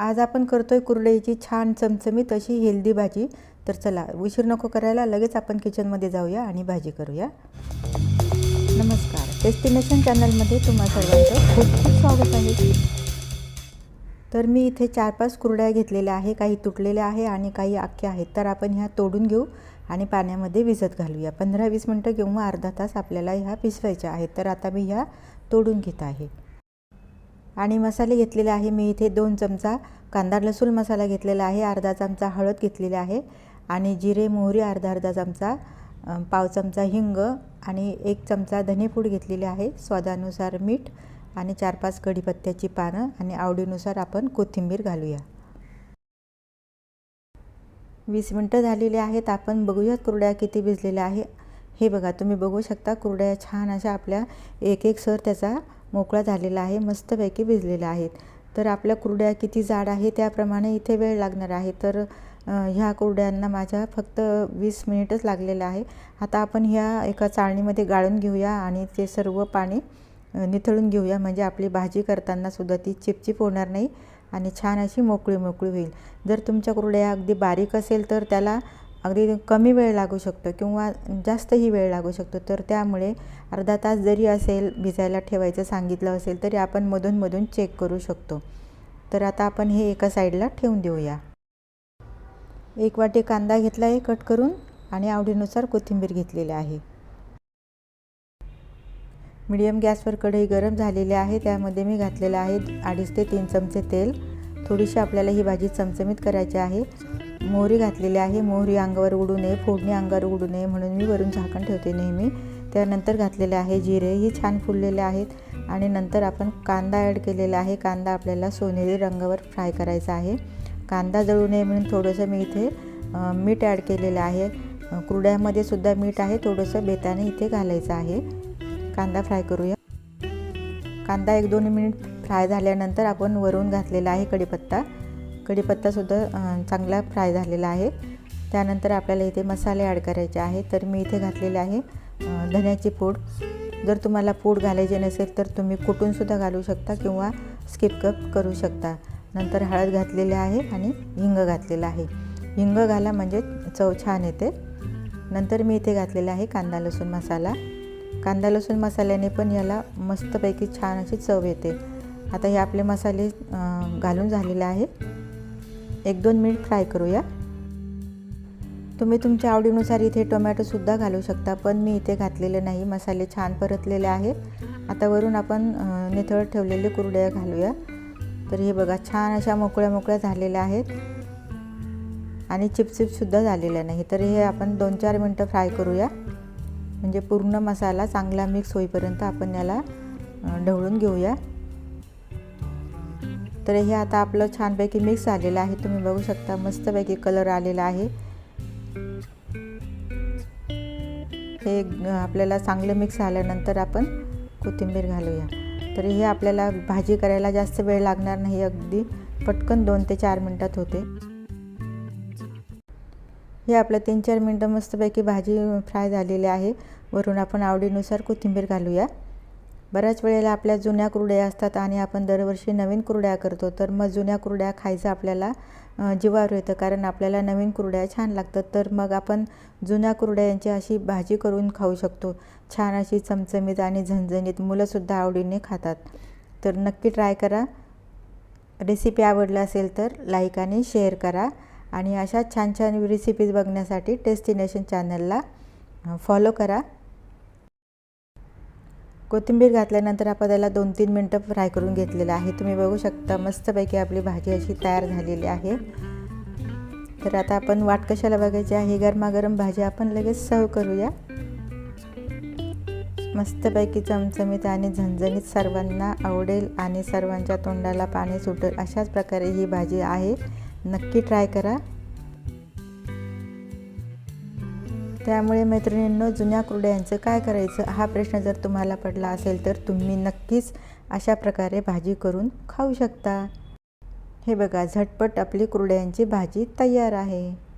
आज आपण करतोय कुरडईची छान चमचमीत अशी हेल्दी भाजी. तर चला उशीर नको करायला लगेच आपण किचनमध्ये जाऊया आणि भाजी करूया. नमस्कार. डेस्टिनेशन चॅनलमध्ये तुम्हा सर्वांचं खूप खूप स्वागत आहे. तर मी इथे चार पाच कुरड्या घेतलेल्या आहे काही तुटलेल्या आहे आणि काही आख्या आहेत. तर आपण ह्या तोडून घेऊ आणि पाण्यामध्ये विजत घालूया. पंधरा वीस मिनटं किंवा अर्धा तास आपल्याला ह्या पिसवायच्या आहेत. तर आता मी ह्या तोडून घेत आहे. आणि मसाले घेतलेले आहे. मी इथे दोन चमचा कांदा लसूण मसाला घेतलेला आहे. अर्धा चमचा हळद घेतलेली आहे. आणि जिरे मोहरी अर्धा अर्धा चमचा पाव चमचा हिंग आणि एक चमचा धनेपूड घेतलेली आहे. स्वादानुसार मीठ आणि चार पाच कढीपत्त्याची पानं आणि आवडीनुसार आपण कोथिंबीर घालूया. वीस मिनटं झालेली आहेत. आपण बघूयात कुरड्या किती भिजलेल्या आहे. हे बघा तुम्ही बघू शकता कुरड्या छान अशा आपल्या एक एक सर त्याचा मोकळा झालेला आहे मस्तपैकी भिजलेल्या आहेत तर आपल्या कुरड्या किती जाड आहे त्याप्रमाणे इथे वेळ लागणार आहे. तर ह्या कुरड्यांना माझ्या फक्त वीस मिनिटच लागलेलं आहे. आता आपण ह्या एका चाळणीमध्ये गाळून घेऊया आणि ते सर्व पाणी निथळून घेऊया. म्हणजे आपली भाजी करतानासुद्धा ती चिपचिप होणार नाही आणि छान अशी मोकळी मोकळी होईल. जर तुमच्या कुरड्या अगदी बारीक असेल तर त्याला अगदी कमी वेळ लागू शकतो किंवा जास्तही वेळ लागू शकतो. तर त्यामुळे अर्धा तास जरी असेल भिजायला ठेवायचं सांगितलं असेल तरी आपण मधूनमधून चेक करू शकतो. तर आता आपण हे एका साईडला ठेवून देऊया. एक वाटी कांदा घेतला आहे कट करून आणि आवडीनुसार कोथिंबीर घेतलेली आहे. मीडियम गॅसवर कढई गरम झालेली आहे त्यामध्ये मी घातलेलं आहे अडीच ते तीन चमचे तेल. थोडीशी आपल्याला ही भाजी चमचमीत करायची आहे. मोहरी घातलेली आहे. मोहरी अंगावर उडू नये फोडणी अंगावर उडू नये म्हणून मी वरून झाकण ठेवते नेहमी. त्यानंतर घातलेले आहे जिरे. ही छान फुललेले आहेत आणि नंतर आपण कांदा ॲड केलेला आहे. कांदा आपल्याला सोनेरी रंगावर फ्राय करायचा आहे. कांदा जळू नये म्हणून थोडंसं मी इथे मीठ ॲड केलेलं आहे. कुरड्यामध्ये सुद्धा मीठ आहे. थोडंसं बेताने इथे घालायचं आहे. कांदा फ्राय करूया. कांदा एक दोन मिनिट फ्राय झाल्यानंतर आपण वरून घातलेला आहे कढीपत्ता. कढीपत्तासुद्धा चांगला फ्राय झालेला आहे. त्यानंतर आपल्याला इथे मसाले ॲड करायचे आहे तर मी इथे घातलेले आहे धन्याची पूड. जर तुम्हाला पूड घालायची नसेल तर तुम्ही कुटूनसुद्धा घालू शकता किंवा स्किप कप करू शकता. नंतर हळद घातलेली आहे आणि हिंग घातलेला आहे. हिंग घाला म्हणजे चव छान येते. नंतर मी इथे घातलेला आहे कांदा लसूण मसाला. कांदा लसूण मसाल्याने पण याला मस्तपैकी छान अशी चव येते. आता हे आपले मसाले घालून झालेले आहे. एक दोन मिनिट फ्राय करूया. तुम्ही तुमच्या आवडीनुसार इथे टोमॅटोसुद्धा घालू शकता पण मी इथे घातलेले नाही. मसाले छान परतलेले आहेत. आता वरून आपण निथळ ठेवलेले कुरड्या घालूया. तर हे बघा छान अशा मोकळ्या मोकळ्या झालेल्या आहेत. आणि चिपचिपसुद्धा झालेल्या नाही. तर हे आपण दोन चार मिनटं फ्राय करूया. म्हणजे पूर्ण मसाला चांगला मिक्स होईपर्यंत आपण याला ढवळून घेऊया. तर हे आता आपलं छानपैकी मिक्स झालेलं आहे. तुम्ही बघू शकता मस्तपैकी कलर आलेला आहे. हे आपल्याला चांगलं मिक्स झाल्यानंतर आपण कोथिंबीर घालूया. तर हे आपल्याला भाजी करायला जास्त वेळ लागणार नाही अगदी पटकन दोन ते चार मिनटात होते. हे आपलं तीन चार मिनटं मस्तपैकी भाजी फ्राय झालेली आहे. वरून आपण आवडीनुसार कोथिंबीर घालूया. बऱ्याच वेळेला आपल्या जुन्या कुरड्या असतात आणि आपण दरवर्षी नवीन कुरड्या करतो तर मग जुन्या कुरड्या खायचं आपल्याला जीवावर येतं. कारण आपल्याला नवीन कुरड्या छान लागतात तर मग आपण जुन्या कुरड्यांची अशी भाजी करून खाऊ शकतो. छान अशी चमचमीत आणि झणझणीत मुलंसुद्धा आवडीने खातात. तर नक्की ट्राय करा. रेसिपी आवडला असेल तर लाईक आणि शेअर करा. आणि अशा छान छान रेसिपीज बघण्यासाठी टेस्टिनेशन चॅनलला फॉलो करा. कोथिंबीर घातल्यानंतर आपण त्याला दोन तीन मिनटं फ्राय करून घेतलेलं आहे. तुम्ही बघू शकता मस्तपैकी आपली भाजी अशी तयार झालेली आहे. तर आता आपण वाट कशाला बघायची आहे? गरमागरम भाजी आपण लगेच सर्व करूया. मस्तपैकी चमचमीत आणि झणझणीत सर्वांना आवडेल आणि सर्वांच्या तोंडाला पाणी सुटेल अशाच प्रकारे ही भाजी आहे. नक्की ट्राय करा. त्यामुळे मैत्रिणींनो जुन्या कुरड्यांचं काय करायचं हा प्रश्न जर तुम्हाला पडला असेल तर तुम्ही नक्कीच अशा प्रकारे भाजी करून खाऊ शकता. हे बघा झटपट आपली कुरड्यांची भाजी तयार आहे.